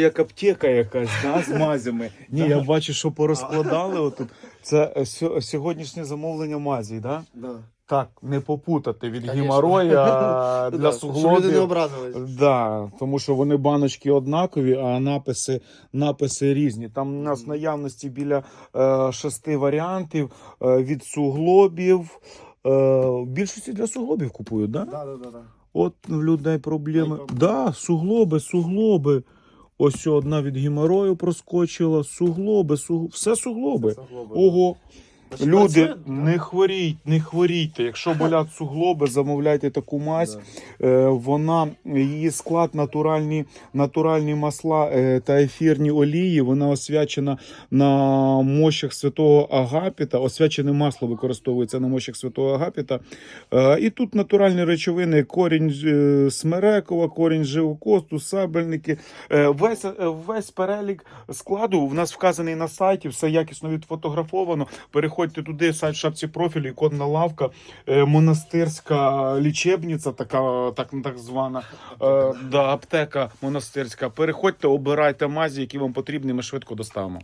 Як аптека якась, да, з мазями. Ні, я бачу, що порозкладали отут. Це е, сьо- сьогоднішнє замовлення мазій, да? Да. Так, не попутати від Конечно. геморроя для Щоб люди не суглобів. образились. Да, тому що вони баночки однакові, а написи, написи різні. Там у нас в наявності біля е, шести варіантів е, від суглобів. Е, в більшості для суглобів купують, да? Да, да, да, да. От в людей проблеми. Дай Да, суглоби, суглоби. Ось одна від геморою проскочила. Суглоби, суг... все суглоби. Суглоби, Ого. Значить, Люди, працює? не хворіть, не хворійте. Якщо болять суглоби, замовляйте таку мазь. Да. Е, Вона її склад натуральні, натуральні масла е, та ефірні олії. Вона освячена на мощах святого Агапіта. Освячене масло використовується на мощах святого Агапіта. Е, І тут натуральні речовини: корінь смерекова, корінь живокосту, сабельники. Весь, весь перелік складу в нас вказаний на сайті, все якісно відфотографовано. Переходьте туди, сайт шапці профілю, іконна лавка, е, монастирська лічебниця, така так, так звана е, да, аптека монастирська. Переходьте, обирайте мазі, які вам потрібні. Ми швидко доставимо.